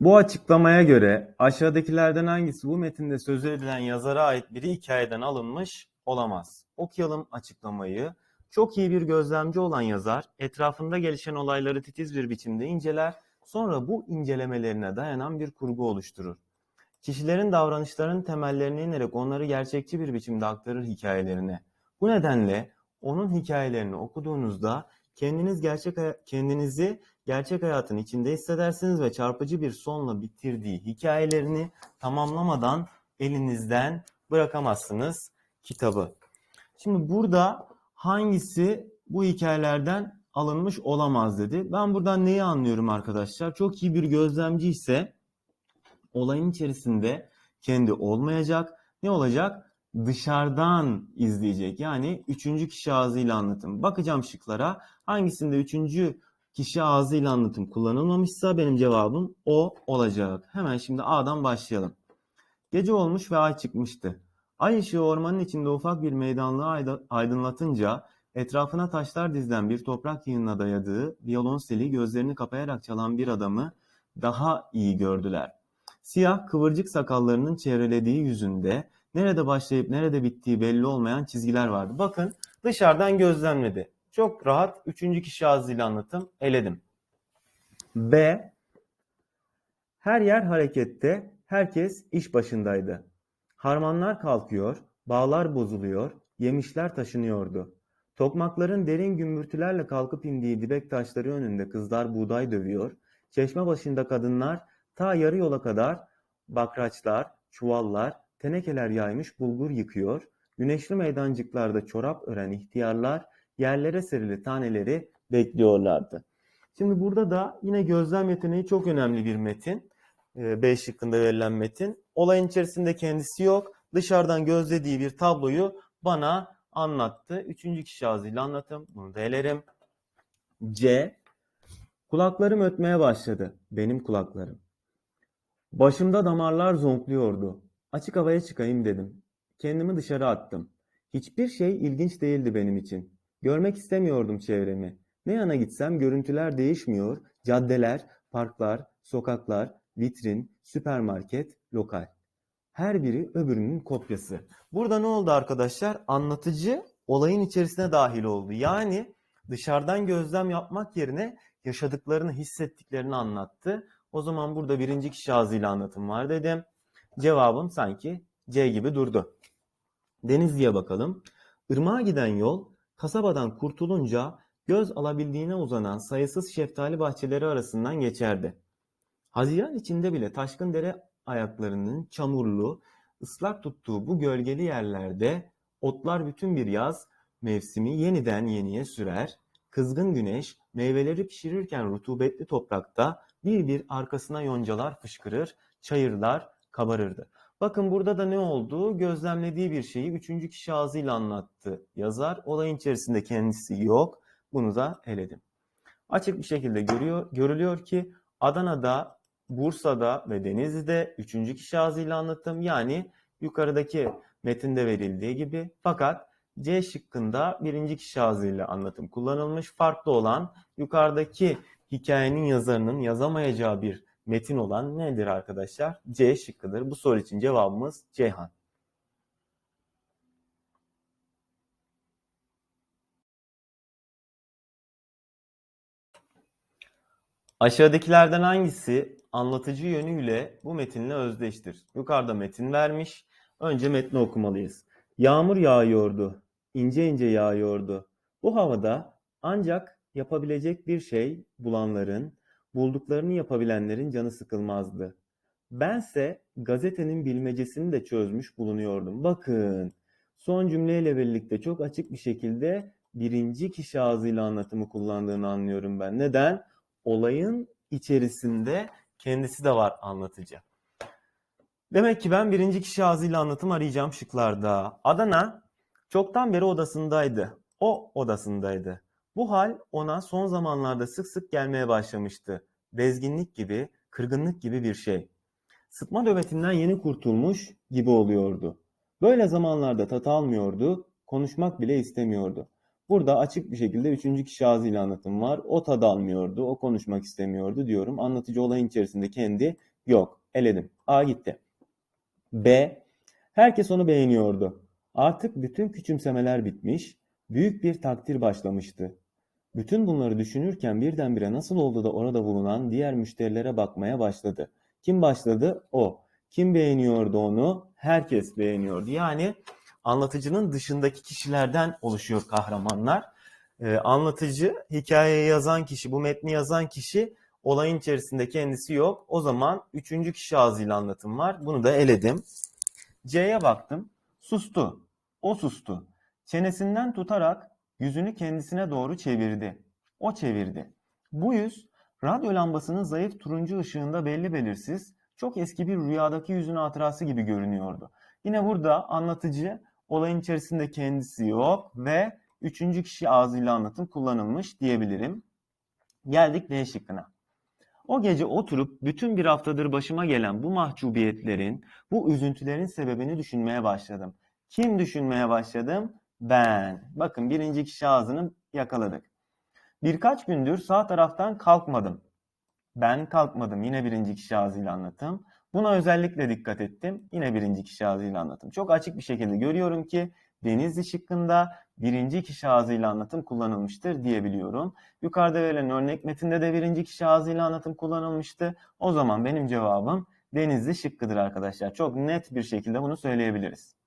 Bu açıklamaya göre aşağıdakilerden hangisi bu metinde sözü edilen yazara ait bir hikayeden alınmış olamaz? Okuyalım açıklamayı. Çok iyi bir gözlemci olan yazar, etrafında gelişen olayları titiz bir biçimde inceler, sonra bu incelemelerine dayanan bir kurgu oluşturur. Kişilerin davranışlarının temellerine inerek onları gerçekçi bir biçimde aktarır hikayelerine. Bu nedenle onun hikayelerini okuduğunuzda kendiniz gerçek kendinizi gerçek hayatın içinde hissedersiniz ve çarpıcı bir sonla bitirdiği hikayelerini tamamlamadan elinizden bırakamazsınız kitabı. Şimdi burada hangisi bu hikayelerden alınmış olamaz dedi. Ben buradan neyi anlıyorum arkadaşlar? Çok iyi bir gözlemci ise olayın içerisinde kendi olmayacak. Ne olacak? Dışarıdan izleyecek. Yani üçüncü kişi ağzıyla anlatım. Bakacağım şıklara. Hangisinde üçüncü kişi ağzıyla anlatım kullanılmamışsa benim cevabım o olacak. Hemen şimdi A'dan başlayalım. Gece olmuş ve ay çıkmıştı. Ay ışığı ormanın içinde ufak bir meydanlığı aydınlatınca etrafına taşlar dizilen bir toprak yığınına dayadığı violonseli gözlerini kapayarak çalan bir adamı daha iyi gördüler. Siyah kıvırcık sakallarının çevrelediği yüzünde nerede başlayıp nerede bittiği belli olmayan çizgiler vardı. Bakın dışarıdan gözlemledi. Çok rahat üçüncü kişi ağzıyla anlatım eledim. B. Her yer harekette, herkes iş başındaydı. Harmanlar kalkıyor, bağlar bozuluyor, yemişler taşınıyordu. Tokmakların derin gümbürtülerle kalkıp indiği dibek taşları önünde kızlar buğday dövüyor, çeşme başında kadınlar ta yarı yola kadar bakraçlar, çuvallar, tenekeler yaymış bulgur yıkıyor, güneşli meydancıklarda çorap ören ihtiyarlar yerlere serili taneleri bekliyorlardı. Şimdi burada da yine gözlem yeteneği çok önemli bir metin. Ee, B şıkkında verilen metin. Olayın içerisinde kendisi yok. Dışarıdan gözlediği bir tabloyu bana anlattı. Üçüncü kişi ağzıyla anlatım. Bunu da elerim. C. Kulaklarım ötmeye başladı. Benim kulaklarım. Başımda damarlar zonkluyordu. Açık havaya çıkayım dedim. Kendimi dışarı attım. Hiçbir şey ilginç değildi benim için. Görmek istemiyordum çevremi. Ne yana gitsem görüntüler değişmiyor. Caddeler, parklar, sokaklar, vitrin, süpermarket, lokal. Her biri öbürünün kopyası. Burada ne oldu arkadaşlar? Anlatıcı olayın içerisine dahil oldu. Yani dışarıdan gözlem yapmak yerine yaşadıklarını, hissettiklerini anlattı. O zaman burada birinci kişi ağzıyla anlatım var dedim. Cevabım sanki C gibi durdu. Denizli'ye bakalım. Irmağa giden yol kasabadan kurtulunca göz alabildiğine uzanan sayısız şeftali bahçeleri arasından geçerdi. Haziran içinde bile taşkın dere ayaklarının çamurlu, ıslak tuttuğu bu gölgeli yerlerde otlar bütün bir yaz mevsimi yeniden yeniye sürer, kızgın güneş meyveleri pişirirken rutubetli toprakta bir bir arkasına yoncalar fışkırır, çayırlar kabarırdı. Bakın burada da ne oldu? Gözlemlediği bir şeyi üçüncü kişi ağzıyla anlattı yazar. Olayın içerisinde kendisi yok. Bunu da eledim. Açık bir şekilde görüyor, görülüyor ki Adana'da, Bursa'da ve Denizli'de üçüncü kişi ağzıyla anlattım. Yani yukarıdaki metinde verildiği gibi. Fakat C şıkkında birinci kişi ağzıyla anlatım kullanılmış. Farklı olan yukarıdaki hikayenin yazarının yazamayacağı bir metin olan nedir arkadaşlar? C şıkkıdır. Bu soru için cevabımız Ceyhan. Aşağıdakilerden hangisi anlatıcı yönüyle bu metinle özdeştir? Yukarıda metin vermiş. Önce metni okumalıyız. Yağmur yağıyordu. ince ince yağıyordu. Bu havada ancak yapabilecek bir şey bulanların, bulduklarını yapabilenlerin canı sıkılmazdı. Bense gazetenin bilmecesini de çözmüş bulunuyordum. Bakın, son cümleyle birlikte çok açık bir şekilde birinci kişi ağzıyla anlatımı kullandığını anlıyorum ben. Neden? Olayın içerisinde kendisi de var anlatıcı. Demek ki ben birinci kişi ağzıyla anlatım arayacağım şıklarda. Adana çoktan beri odasındaydı. O odasındaydı. Bu hal ona son zamanlarda sık sık gelmeye başlamıştı. Bezginlik gibi, kırgınlık gibi bir şey. Sıtma nöbetinden yeni kurtulmuş gibi oluyordu. Böyle zamanlarda tat almıyordu, konuşmak bile istemiyordu. Burada açık bir şekilde üçüncü kişi ağzıyla anlatım var. O tadı almıyordu, o konuşmak istemiyordu diyorum. Anlatıcı olayın içerisinde kendi yok. Eledim. A gitti. B. Herkes onu beğeniyordu. Artık bütün küçümsemeler bitmiş, büyük bir takdir başlamıştı. Bütün bunları düşünürken birdenbire nasıl oldu da orada bulunan diğer müşterilere bakmaya başladı. Kim başladı? O. Kim beğeniyordu onu? Herkes beğeniyordu. Yani anlatıcının dışındaki kişilerden oluşuyor kahramanlar. Ee, anlatıcı, hikayeyi yazan kişi, bu metni yazan kişi olayın içerisinde kendisi yok. O zaman üçüncü kişi ağzıyla anlatım var. Bunu da eledim. C'ye baktım. Sustu. O sustu. Çenesinden tutarak yüzünü kendisine doğru çevirdi. O çevirdi. Bu yüz radyo lambasının zayıf turuncu ışığında belli belirsiz, çok eski bir rüyadaki yüzün hatırası gibi görünüyordu. Yine burada anlatıcı olayın içerisinde kendisi yok ve üçüncü kişi ağzıyla anlatım kullanılmış diyebilirim. Geldik D şıkkına. O gece oturup bütün bir haftadır başıma gelen bu mahcubiyetlerin, bu üzüntülerin sebebini düşünmeye başladım. Kim düşünmeye başladım? Ben. Bakın birinci kişi ağzını yakaladık. Birkaç gündür sağ taraftan kalkmadım. Ben kalkmadım. Yine birinci kişi ağzıyla anlatım. Buna özellikle dikkat ettim. Yine birinci kişi ağzıyla anlatım. Çok açık bir şekilde görüyorum ki Denizli şıkkında birinci kişi ağzıyla anlatım kullanılmıştır diyebiliyorum. Yukarıda verilen örnek metinde de birinci kişi ağzıyla anlatım kullanılmıştı. O zaman benim cevabım Denizli şıkkıdır arkadaşlar. Çok net bir şekilde bunu söyleyebiliriz.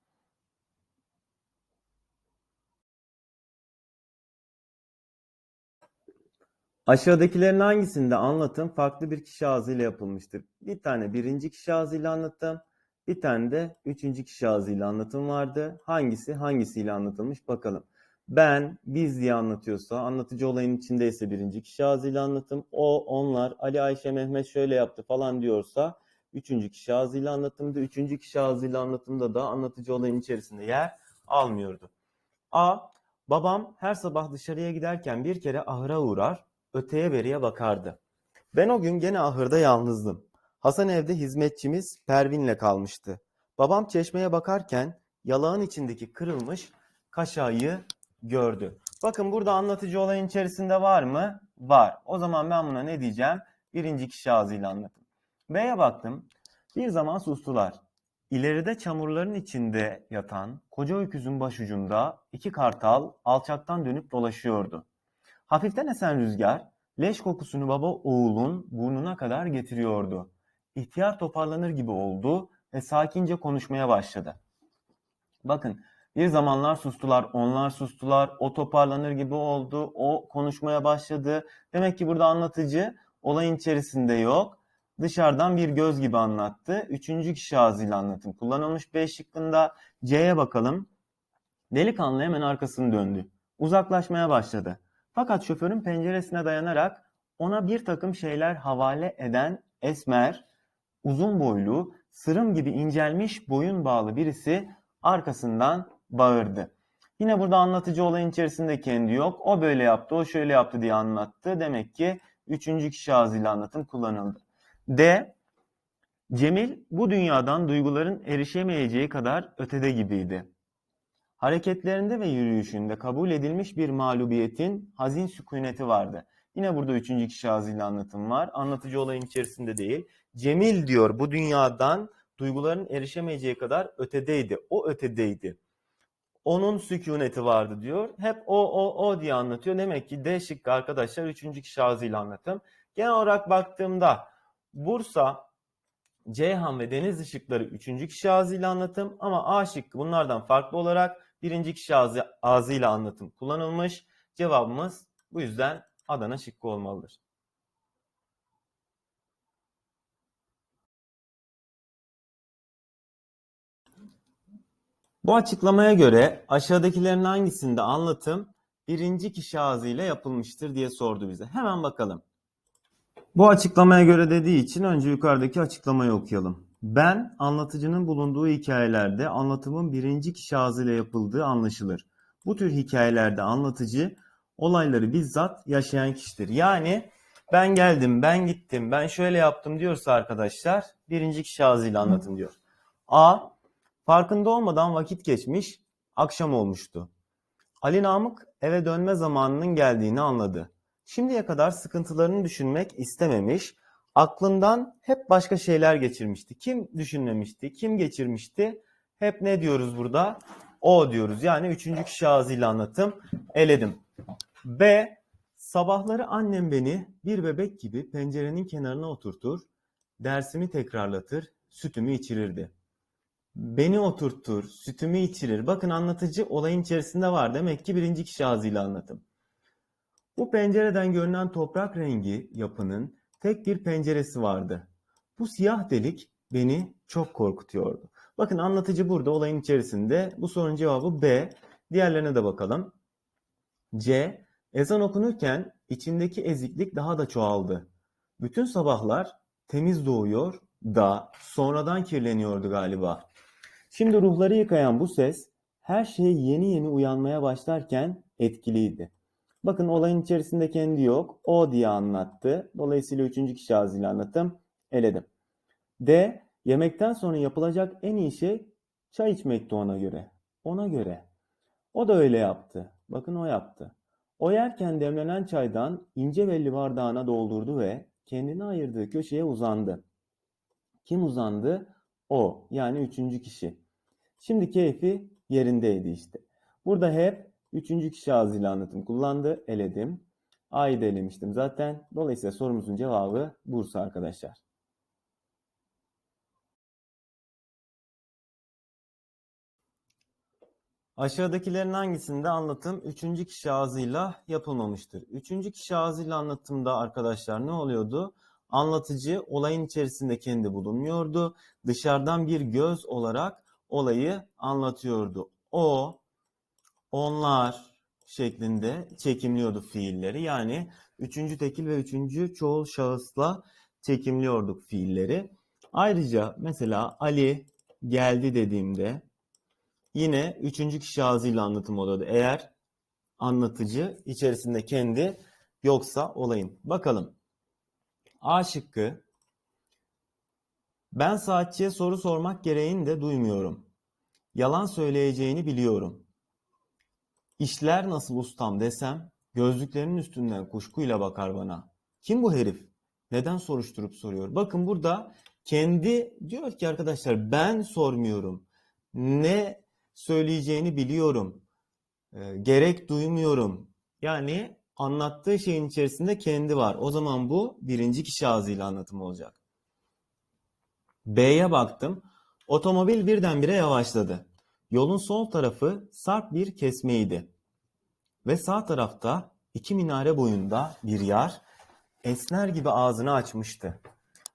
Aşağıdakilerin hangisinde anlatım farklı bir kişi ağzıyla yapılmıştır? Bir tane birinci kişi ağzıyla anlatım, bir tane de üçüncü kişi ağzıyla anlatım vardı. Hangisi hangisiyle anlatılmış bakalım. Ben, biz diye anlatıyorsa, anlatıcı olayın içindeyse birinci kişi ağzıyla anlatım. O, onlar, Ali, Ayşe, Mehmet şöyle yaptı falan diyorsa üçüncü kişi ağzıyla anlatımdı. Üçüncü kişi ağzıyla anlatımda da anlatıcı olayın içerisinde yer almıyordu. A. Babam her sabah dışarıya giderken bir kere ahıra uğrar, öteye beriye bakardı. Ben o gün gene ahırda yalnızdım. Hasan evde hizmetçimiz Pervin'le kalmıştı. Babam çeşmeye bakarken yalağın içindeki kırılmış kaşayı gördü. Bakın burada anlatıcı olayın içerisinde var mı? Var. O zaman ben buna ne diyeceğim? Birinci kişi ağzıyla anlatım. B'ye baktım. Bir zaman sustular. İleride çamurların içinde yatan koca öküzün başucunda iki kartal alçaktan dönüp dolaşıyordu. Hafiften esen rüzgar leş kokusunu baba oğulun burnuna kadar getiriyordu. İhtiyar toparlanır gibi oldu ve sakince konuşmaya başladı. Bakın bir zamanlar sustular, onlar sustular, o toparlanır gibi oldu, o konuşmaya başladı. Demek ki burada anlatıcı olayın içerisinde yok. Dışarıdan bir göz gibi anlattı. Üçüncü kişi ağzıyla anlatım kullanılmış B şıkkında. C'ye bakalım. Delikanlı hemen arkasını döndü. Uzaklaşmaya başladı. Fakat şoförün penceresine dayanarak ona bir takım şeyler havale eden esmer, uzun boylu, sırım gibi incelmiş boyun bağlı birisi arkasından bağırdı. Yine burada anlatıcı olayın içerisinde kendi yok. O böyle yaptı, o şöyle yaptı diye anlattı. Demek ki üçüncü kişi ağzıyla anlatım kullanıldı. D. Cemil bu dünyadan duyguların erişemeyeceği kadar ötede gibiydi. Hareketlerinde ve yürüyüşünde kabul edilmiş bir mağlubiyetin hazin sükuneti vardı. Yine burada üçüncü kişi ağzıyla anlatım var. Anlatıcı olayın içerisinde değil. Cemil diyor bu dünyadan duyguların erişemeyeceği kadar ötedeydi. O ötedeydi. Onun sükuneti vardı diyor. Hep o o o diye anlatıyor. Demek ki D şıkkı arkadaşlar üçüncü kişi ağzıyla anlatım. Genel olarak baktığımda Bursa, Ceyhan ve Denizli şıkları üçüncü kişi ağzıyla anlatım ama A şıkkı bunlardan farklı olarak birinci kişi ağzı, ağzıyla anlatım kullanılmış. Cevabımız bu yüzden Adana şıkkı olmalıdır. Bu açıklamaya göre aşağıdakilerin hangisinde anlatım birinci kişi ağzıyla yapılmıştır diye sordu bize. Hemen bakalım. Bu açıklamaya göre dediği için önce yukarıdaki açıklamayı okuyalım. Ben anlatıcının bulunduğu hikayelerde anlatımın birinci kişi ağzıyla yapıldığı anlaşılır. Bu tür hikayelerde anlatıcı olayları bizzat yaşayan kişidir. Yani ben geldim, ben gittim, ben şöyle yaptım diyorsa arkadaşlar birinci kişi ağzıyla anlatım diyor. A. Farkında olmadan vakit geçmiş, akşam olmuştu. Ali Namık eve dönme zamanının geldiğini anladı. Şimdiye kadar sıkıntılarını düşünmek istememiş, aklından hep başka şeyler geçirmişti. Kim düşünmemişti, kim geçirmişti? Hep ne diyoruz burada? O diyoruz. Yani üçüncü kişi ağzıyla anlatım. Eledim. B. Sabahları annem beni bir bebek gibi pencerenin kenarına oturtur, dersimi tekrarlatır, sütümü içirirdi. Beni oturtur, sütümü içirir. Bakın anlatıcı olayın içerisinde var. Demek ki birinci kişi ağzıyla anlatım. Bu pencereden görünen toprak rengi yapının tek bir penceresi vardı. Bu siyah delik beni çok korkutuyordu. Bakın anlatıcı burada olayın içerisinde. Bu sorunun cevabı B. Diğerlerine de bakalım. C. Ezan okunurken içindeki eziklik daha da çoğaldı. Bütün sabahlar temiz doğuyor da sonradan kirleniyordu galiba. Şimdi ruhları yıkayan bu ses her şey yeni yeni uyanmaya başlarken etkiliydi. Bakın olayın içerisinde kendi yok. O diye anlattı. Dolayısıyla üçüncü kişi ağzıyla anlattım. Eledim. D. Yemekten sonra yapılacak en iyi şey çay içmekti ona göre. Ona göre. O da öyle yaptı. Bakın o yaptı. O yerken demlenen çaydan ince belli bardağına doldurdu ve kendini ayırdığı köşeye uzandı. Kim uzandı? O. Yani üçüncü kişi. Şimdi keyfi yerindeydi işte. Burada hep üçüncü kişi ağzıyla anlatım kullandı. Eledim. A'yı da elemiştim zaten. Dolayısıyla sorumuzun cevabı Bursa arkadaşlar. Aşağıdakilerin hangisinde anlatım üçüncü kişi ağzıyla yapılmamıştır? Üçüncü kişi ağzıyla anlatımda arkadaşlar ne oluyordu? Anlatıcı olayın içerisinde kendi bulunmuyordu. Dışarıdan bir göz olarak olayı anlatıyordu. O, onlar şeklinde çekimliyordu fiilleri. Yani üçüncü tekil ve üçüncü çoğul şahısla çekimliyorduk fiilleri. Ayrıca mesela Ali geldi dediğimde yine üçüncü kişi ağzıyla anlatım oluyordu. Eğer anlatıcı içerisinde kendi yoksa olayın. Bakalım. A şıkkı. Ben saatçiye soru sormak gereğini de duymuyorum. Yalan söyleyeceğini biliyorum. İşler nasıl ustam desem gözlüklerinin üstünden kuşkuyla bakar bana. Kim bu herif? Neden soruşturup soruyor? Bakın burada kendi diyor ki arkadaşlar ben sormuyorum. Ne söyleyeceğini biliyorum. E, gerek duymuyorum. Yani anlattığı şeyin içerisinde kendi var. O zaman bu birinci kişi ağzıyla anlatım olacak. B'ye baktım. Otomobil birdenbire yavaşladı. Yolun sol tarafı sarp bir kesmeydi. Ve sağ tarafta iki minare boyunda bir yer esner gibi ağzını açmıştı.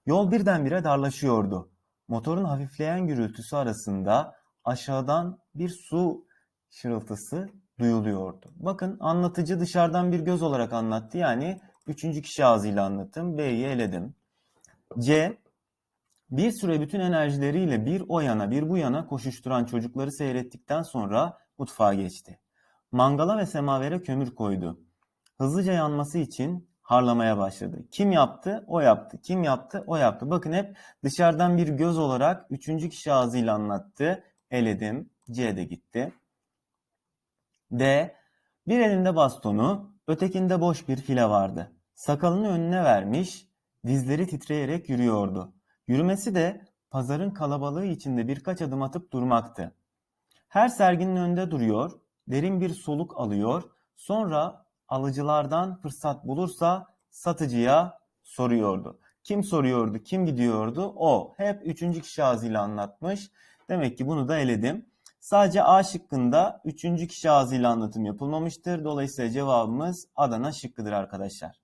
Yol birdenbire darlaşıyordu. Motorun hafifleyen gürültüsü arasında aşağıdan bir su şırıltısı duyuluyordu. Bakın anlatıcı dışarıdan bir göz olarak anlattı. Yani üçüncü kişi ağzıyla anlattım. B'yi eledim. C. Bir süre bütün enerjileriyle bir o yana bir bu yana koşuşturan çocukları seyrettikten sonra mutfağa geçti. Mangala ve semavere kömür koydu. Hızlıca yanması için harlamaya başladı. Kim yaptı? O yaptı. Kim yaptı? O yaptı. Bakın hep dışarıdan bir göz olarak üçüncü kişi ağzıyla anlattı. Eledim. C de gitti. D. Bir elinde bastonu, ötekinde boş bir file vardı. Sakalını önüne vermiş, dizleri titreyerek yürüyordu. Yürümesi de pazarın kalabalığı içinde birkaç adım atıp durmaktı. Her serginin önünde duruyor, derin bir soluk alıyor, sonra alıcılardan fırsat bulursa satıcıya soruyordu. Kim soruyordu, kim gidiyordu? O. Hep üçüncü kişi ağzıyla anlatmış. Demek ki bunu da eledim. Sadece A şıkkında üçüncü kişi ağzıyla anlatım yapılmamıştır. Dolayısıyla cevabımız Adana şıkkıdır arkadaşlar.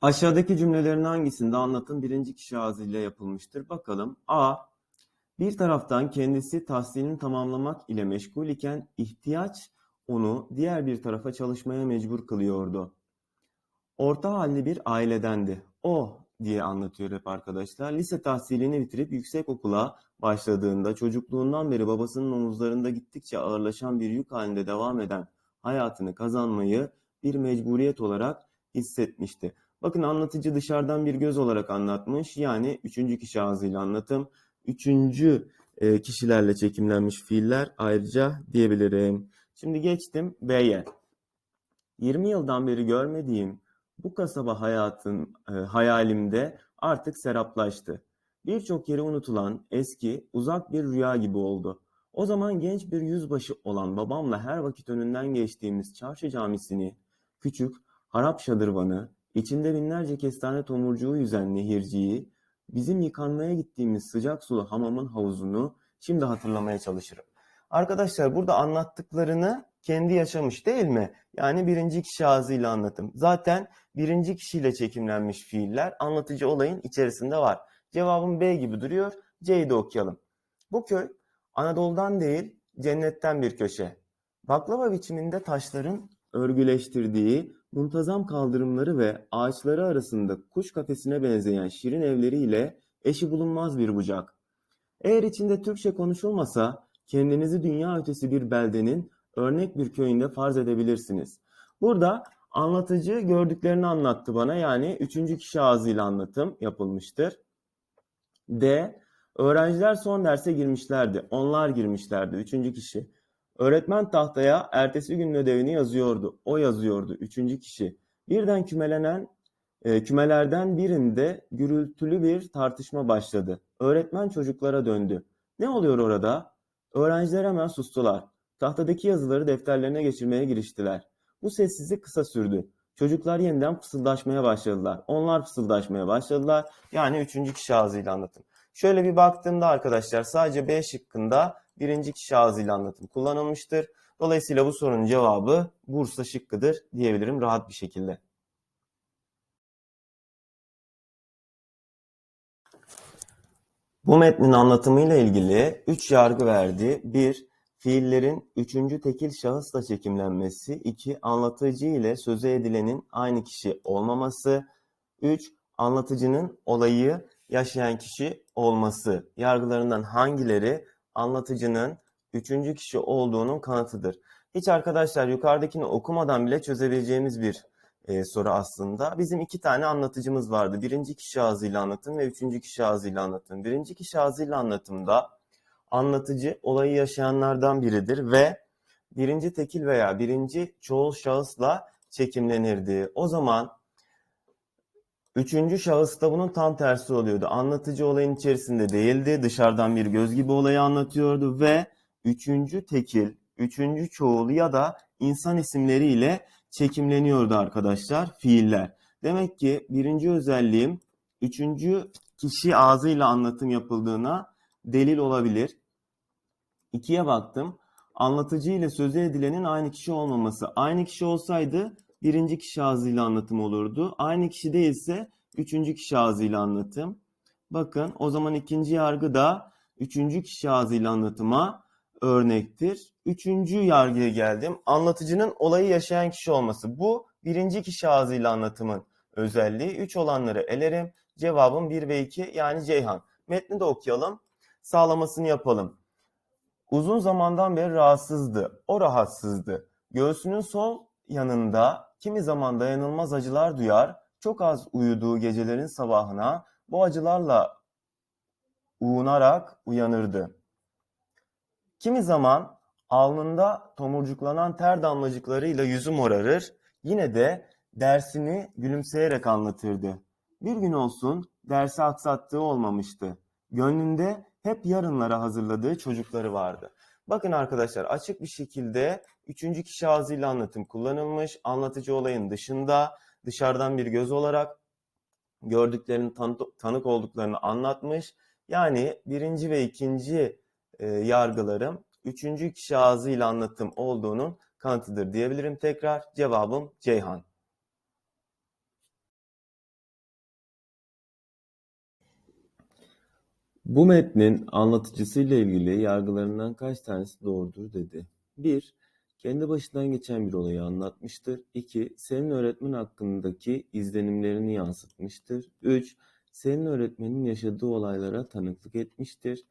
Aşağıdaki cümlelerin hangisinde anlatım birinci kişi ağzıyla yapılmıştır? Bakalım. A. Bir taraftan kendisi tahsilini tamamlamak ile meşgul iken ihtiyaç onu diğer bir tarafa çalışmaya mecbur kılıyordu. Orta halli bir ailedendi. O diye anlatıyor hep arkadaşlar. Lise tahsilini bitirip yüksek okula başladığında çocukluğundan beri babasının omuzlarında gittikçe ağırlaşan bir yük halinde devam eden hayatını kazanmayı bir mecburiyet olarak hissetmişti. Bakın anlatıcı dışarıdan bir göz olarak anlatmış. Yani üçüncü kişi ağzıyla anlatım. Üçüncü e, kişilerle çekimlenmiş fiiller ayrıca diyebilirim. Şimdi geçtim B'ye. 20 yıldan beri görmediğim bu kasaba hayatın e, hayalimde artık seraplaştı. Birçok yeri unutulan eski, uzak bir rüya gibi oldu. O zaman genç bir yüzbaşı olan babamla her vakit önünden geçtiğimiz çarşı camisini, küçük, harap şadırvanı, içinde binlerce kestane tomurcuğu yüzen nehirciyi, bizim yıkanmaya gittiğimiz sıcak sulu hamamın havuzunu şimdi hatırlamaya çalışırım. Arkadaşlar burada anlattıklarını kendi yaşamış değil mi? Yani birinci kişi ağzıyla anlatım. Zaten birinci kişiyle çekimlenmiş fiiller anlatıcı olayın içerisinde var. Cevabım B gibi duruyor. C'yi de okuyalım. Bu köy Anadolu'dan değil cennetten bir köşe. Baklava biçiminde taşların örgüleştirdiği muntazam kaldırımları ve ağaçları arasında kuş kafesine benzeyen şirin evleriyle eşi bulunmaz bir bucak. Eğer içinde Türkçe konuşulmasa kendinizi dünya ötesi bir beldenin örnek bir köyünde farz edebilirsiniz. Burada anlatıcı gördüklerini anlattı bana yani üçüncü kişi ağzıyla anlatım yapılmıştır. D. Öğrenciler son derse girmişlerdi. Onlar girmişlerdi. Üçüncü kişi. Öğretmen tahtaya ertesi günün ödevini yazıyordu. O yazıyordu. Üçüncü kişi. Birden kümelenen e, kümelerden birinde gürültülü bir tartışma başladı. Öğretmen çocuklara döndü. Ne oluyor orada? Öğrenciler hemen sustular. Tahtadaki yazıları defterlerine geçirmeye giriştiler. Bu sessizlik kısa sürdü. Çocuklar yeniden fısıldaşmaya başladılar. Onlar fısıldaşmaya başladılar. Yani üçüncü kişi ağzıyla anlatım. Şöyle bir baktığımda arkadaşlar sadece B şıkkında birinci kişi ağzıyla anlatım kullanılmıştır. Dolayısıyla bu sorunun cevabı Bursa şıkkıdır diyebilirim rahat bir şekilde. Bu metnin anlatımıyla ilgili 3 yargı verdi. 1. Fiillerin üçüncü tekil şahısla çekimlenmesi. 2. Anlatıcı ile söze edilenin aynı kişi olmaması. 3. Anlatıcının olayı yaşayan kişi olması. Yargılarından hangileri anlatıcının üçüncü kişi olduğunun kanıtıdır? Hiç arkadaşlar yukarıdakini okumadan bile çözebileceğimiz bir e, soru aslında. Bizim iki tane anlatıcımız vardı. Birinci kişi ağzıyla anlatım ve üçüncü kişi ağzıyla anlatım. Birinci kişi ağzıyla anlatımda anlatıcı olayı yaşayanlardan biridir ve birinci tekil veya birinci çoğul şahısla çekimlenirdi. O zaman üçüncü şahısta bunun tam tersi oluyordu. Anlatıcı olayın içerisinde değildi. Dışarıdan bir göz gibi olayı anlatıyordu ve üçüncü tekil, üçüncü çoğul ya da insan isimleriyle çekimleniyordu arkadaşlar fiiller. Demek ki birinci özelliğim üçüncü kişi ağzıyla anlatım yapıldığına delil olabilir. İkiye baktım. Anlatıcı ile söze edilenin aynı kişi olmaması. Aynı kişi olsaydı birinci kişi ağzıyla anlatım olurdu. Aynı kişi değilse üçüncü kişi ağzıyla anlatım. Bakın o zaman ikinci yargı da üçüncü kişi ağzıyla anlatıma örnektir. Üçüncü yargıya geldim. Anlatıcının olayı yaşayan kişi olması. Bu birinci kişi ağzıyla anlatımın özelliği. Üç olanları elerim. Cevabım 1 ve 2 yani Ceyhan. Metni de okuyalım. Sağlamasını yapalım. Uzun zamandan beri rahatsızdı. O rahatsızdı. Göğsünün sol yanında kimi zaman dayanılmaz acılar duyar. Çok az uyuduğu gecelerin sabahına bu acılarla uğunarak uyanırdı. Kimi zaman alnında tomurcuklanan ter damlacıklarıyla yüzü morarır, yine de dersini gülümseyerek anlatırdı. Bir gün olsun dersi aksattığı olmamıştı. Gönlünde hep yarınlara hazırladığı çocukları vardı. Bakın arkadaşlar açık bir şekilde üçüncü kişi ağzıyla anlatım kullanılmış. Anlatıcı olayın dışında dışarıdan bir göz olarak gördüklerini tanı- tanık olduklarını anlatmış. Yani birinci ve ikinci e, yargılarım üçüncü kişi ağzıyla anlatım olduğunun kanıtıdır diyebilirim tekrar. Cevabım Ceyhan. Bu metnin anlatıcısıyla ilgili yargılarından kaç tanesi doğrudur dedi. 1. Kendi başından geçen bir olayı anlatmıştır. 2. Senin öğretmen hakkındaki izlenimlerini yansıtmıştır. 3. Senin öğretmenin yaşadığı olaylara tanıklık etmiştir.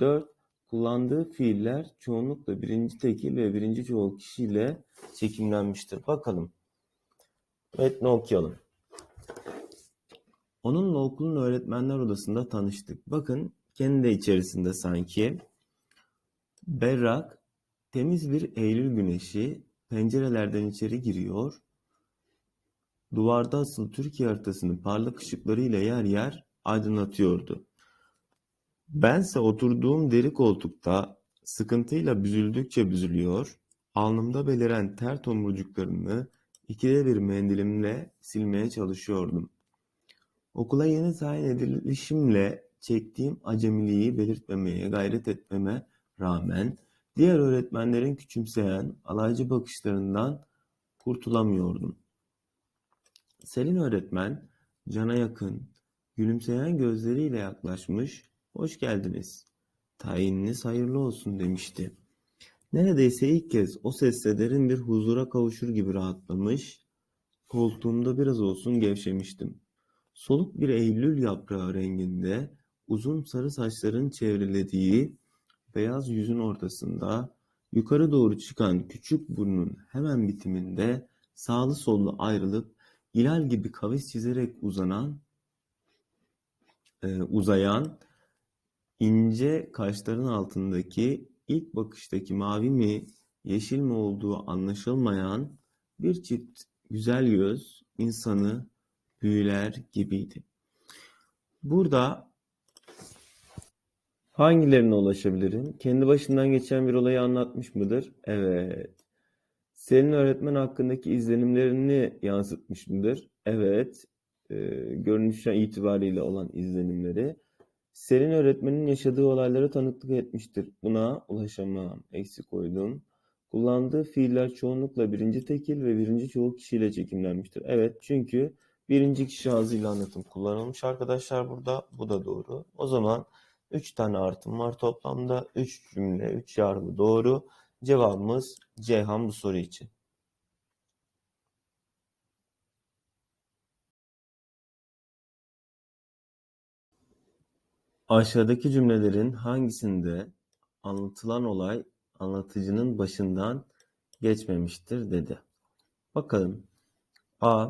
4. Kullandığı fiiller çoğunlukla birinci tekil ve birinci çoğul kişiyle çekimlenmiştir. Bakalım. Metni okuyalım. Onunla okulun öğretmenler odasında tanıştık. Bakın kendi de içerisinde sanki. Berrak, temiz bir Eylül güneşi pencerelerden içeri giriyor, duvarda asılı Türkiye haritasını parlak ışıklarıyla yer yer aydınlatıyordu. Bense oturduğum deri koltukta sıkıntıyla büzüldükçe büzülüyor, alnımda beliren ter tomurcuklarını ikide bir mendilimle silmeye çalışıyordum. Okula yeni tayin edilişimle çektiğim acemiliği belirtmemeye gayret etmeme rağmen diğer öğretmenlerin küçümseyen, alaycı bakışlarından kurtulamıyordum. Selin öğretmen, cana yakın, gülümseyen gözleriyle yaklaşmış, hoş geldiniz, tayininiz hayırlı olsun demişti. Neredeyse ilk kez o sesle derin bir huzura kavuşur gibi rahatlamış, koltuğumda biraz olsun gevşemiştim. Soluk bir eylül yaprağı renginde, uzun sarı saçların çevrelediği beyaz yüzün ortasında, yukarı doğru çıkan küçük burnun hemen bitiminde sağlı sollu ayrılıp hilal gibi kavis çizerek uzanan e, uzayan ince kaşların altındaki ilk bakıştaki mavi mi yeşil mi olduğu anlaşılmayan bir çift güzel göz insanı büyüler gibiydi. Burada hangilerine ulaşabilirim? Kendi başından geçen bir olayı anlatmış mıdır? Evet. Senin öğretmen hakkındaki izlenimlerini yansıtmış mıdır? Evet. Ee, görünüşten itibariyle olan izlenimleri. Selin öğretmenin yaşadığı olaylara tanıklık etmiştir. Buna ulaşamam. Eksik koydum. Kullandığı fiiller çoğunlukla birinci tekil ve birinci çoğul kişiyle çekimlenmiştir. Evet çünkü birinci kişi ağzıyla anlatım kullanılmış arkadaşlar burada. Bu da doğru. O zaman 3 tane artım var toplamda. 3 cümle, 3 yargı doğru. Cevabımız Ceyhan bu soru için. Aşağıdaki cümlelerin hangisinde anlatılan olay anlatıcının başından geçmemiştir dedi. Bakalım. A.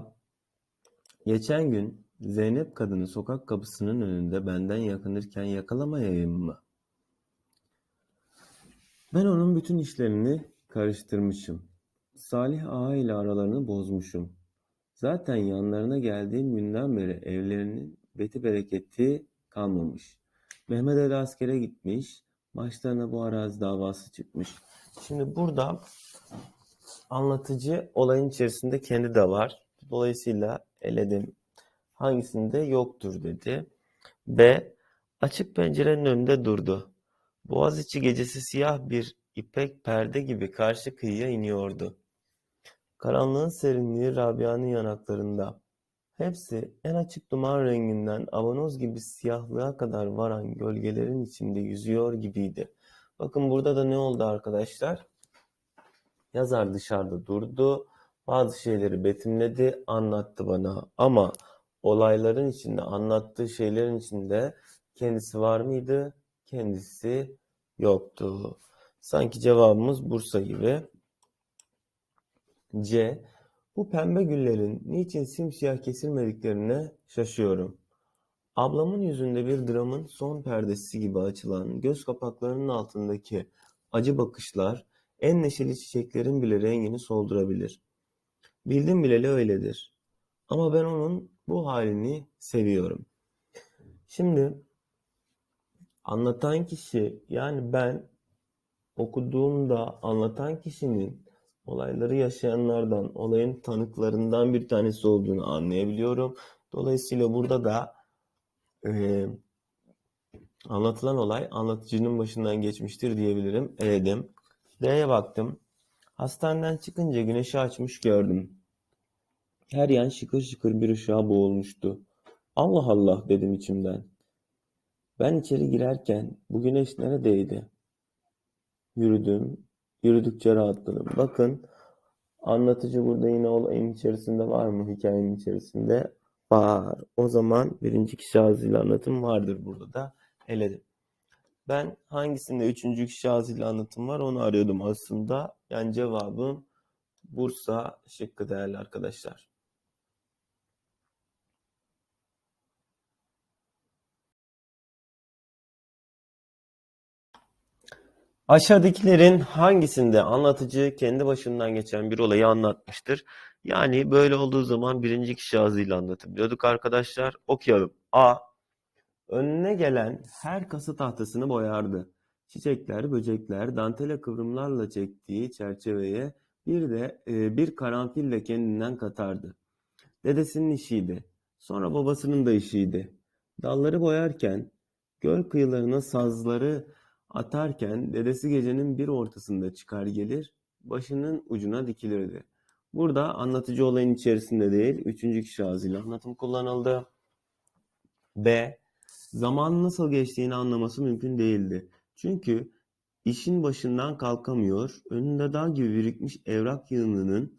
Geçen gün Zeynep kadını sokak kapısının önünde benden yakınırken yakalamayayım mı? Ben onun bütün işlerini karıştırmışım. Salih Ağa ile aralarını bozmuşum. Zaten yanlarına geldiğim günden beri evlerinin beti bereketi kalmamış. Mehmet Ali askere gitmiş. Başlarına bu arazi davası çıkmış. Şimdi burada anlatıcı olayın içerisinde kendi de var. Dolayısıyla eledim. Hangisinde yoktur dedi. B. Açık pencerenin önünde durdu. Boğaziçi gecesi siyah bir ipek perde gibi karşı kıyıya iniyordu. Karanlığın serinliği Rabia'nın yanaklarında. Hepsi en açık duman renginden abanoz gibi siyahlığa kadar varan gölgelerin içinde yüzüyor gibiydi. Bakın burada da ne oldu arkadaşlar? Yazar dışarıda durdu, bazı şeyleri betimledi, anlattı bana. Ama olayların içinde, anlattığı şeylerin içinde kendisi var mıydı? Kendisi yoktu. Sanki cevabımız Bursa gibi. C. Bu pembe güllerin niçin simsiyah kesilmediklerine şaşıyorum. Ablamın yüzünde bir dramın son perdesi gibi açılan göz kapaklarının altındaki acı bakışlar en neşeli çiçeklerin bile rengini soldurabilir. Bildim bileli öyledir. Ama ben onun bu halini seviyorum. Şimdi anlatan kişi yani ben okuduğumda anlatan kişinin olayları yaşayanlardan, olayın tanıklarından bir tanesi olduğunu anlayabiliyorum. Dolayısıyla burada da e, anlatılan olay anlatıcının başından geçmiştir diyebilirim. Eledim. D'ye baktım. Hastaneden çıkınca güneşi açmış gördüm. Her yan şıkır şıkır bir ışığa boğulmuştu. Allah Allah dedim içimden. Ben içeri girerken bu güneş neredeydi? Yürüdüm, Yürüdükçe rahatladım. Bakın anlatıcı burada yine olayın içerisinde var mı? Hikayenin içerisinde var. O zaman birinci kişi ağzıyla anlatım vardır burada da. Eledim. Ben hangisinde üçüncü kişi ağzıyla anlatım var onu arıyordum aslında. Yani cevabım Bursa şıkkı değerli arkadaşlar. Aşağıdakilerin hangisinde anlatıcı kendi başından geçen bir olayı anlatmıştır? Yani böyle olduğu zaman birinci kişi ağzıyla anlatabiliyorduk arkadaşlar. Okuyalım. A. Önüne gelen her kasa tahtasını boyardı. Çiçekler, böcekler, dantele kıvrımlarla çektiği çerçeveye bir de e, bir karanfille kendinden katardı. Dedesinin işiydi. Sonra babasının da işiydi. Dalları boyarken, göl kıyılarına sazları atarken dedesi gecenin bir ortasında çıkar gelir, başının ucuna dikilirdi. Burada anlatıcı olayın içerisinde değil, üçüncü kişi ağzıyla anlatım kullanıldı. B. Zamanın nasıl geçtiğini anlaması mümkün değildi. Çünkü işin başından kalkamıyor, önünde dağ gibi birikmiş evrak yığınının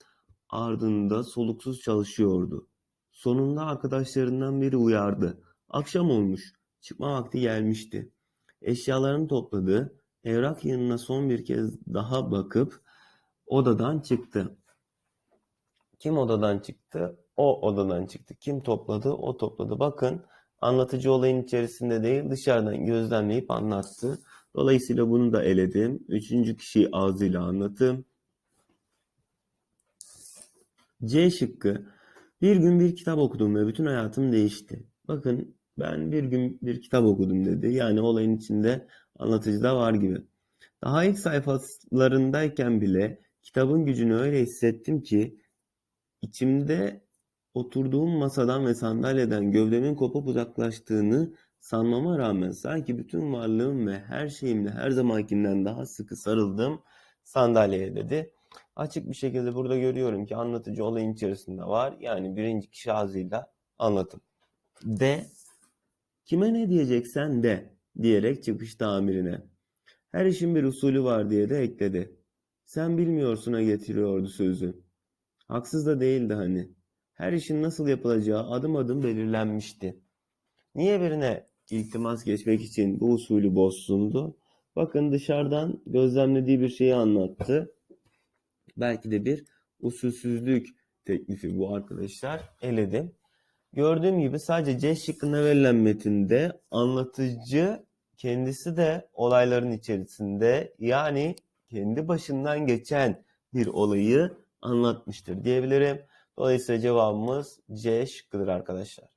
ardında soluksuz çalışıyordu. Sonunda arkadaşlarından biri uyardı. Akşam olmuş, çıkma vakti gelmişti. Eşyalarını topladı, evrak yığınına son bir kez daha bakıp odadan çıktı. Kim odadan çıktı? O odadan çıktı. Kim topladı? O topladı. Bakın anlatıcı olayın içerisinde değil dışarıdan gözlemleyip anlattı. Dolayısıyla bunu da eledim. Üçüncü kişi ağzıyla anlatım. C şıkkı. Bir gün bir kitap okudum ve bütün hayatım değişti. Bakın ben bir gün bir kitap okudum dedi. Yani olayın içinde anlatıcı da var gibi. Daha ilk sayfalarındayken bile kitabın gücünü öyle hissettim ki içimde oturduğum masadan ve sandalyeden gövdemin kopup uzaklaştığını sanmama rağmen sanki bütün varlığım ve her şeyimle her zamankinden daha sıkı sarıldım sandalyeye dedi. Açık bir şekilde burada görüyorum ki anlatıcı olayın içerisinde var. Yani birinci kişi ağzıyla anlatım. D. Kime ne diyeceksen de diyerek çıkıştı amirine. Her işin bir usulü var diye de ekledi. Sen bilmiyorsuna getiriyordu sözü. Haksız da değildi hani. Her işin nasıl yapılacağı adım adım belirlenmişti. Niye birine iltimas geçmek için bu usulü bozsundu? Bakın dışarıdan gözlemlediği bir şeyi anlattı. Belki de bir usulsüzlük teklifi bu arkadaşlar. Eledim. Gördüğüm gibi sadece C şıkkına verilen metinde anlatıcı kendisi de olayların içerisinde yani kendi başından geçen bir olayı anlatmıştır diyebilirim. Dolayısıyla cevabımız C şıkkıdır arkadaşlar.